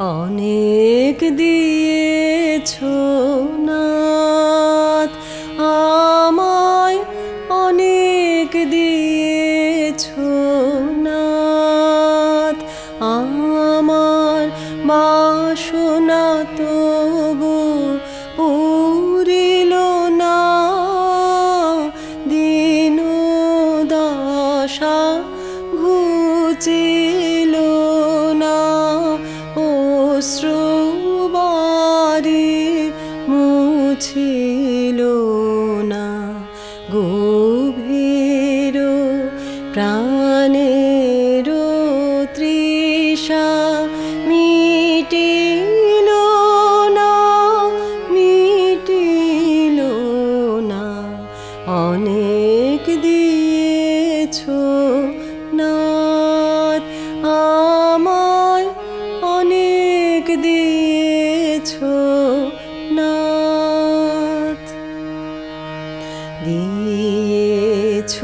অনেক দিয়েছ নাথ, আমায় অনেক দিয়েছ নাথ, আমার বাসনা তবু পুরিল না, দিন দশা ঘুচিল অশ্রুবারি মুছিল না। গভীর প্রাণের তৃষা মিটিল না মিটিল না। অনেক দিয়েছ আমায় অনেক দিয়েছ নাথ। দিয়েছ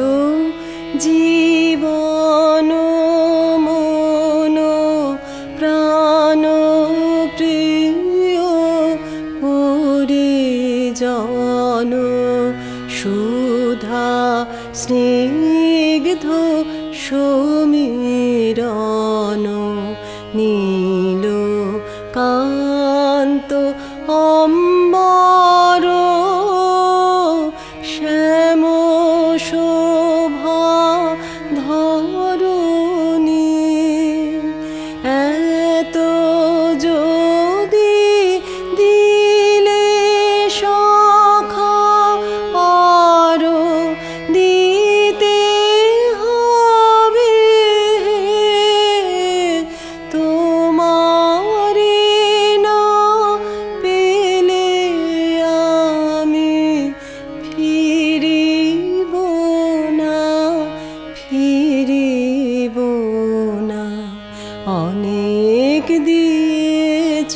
জীবন মন প্রাণ প্রিয় পরিজন সুধা স্নিগ্ধ সমীরণ নীল অম্বর শ্যাম ফিরিব না। অনেক দিয়েছ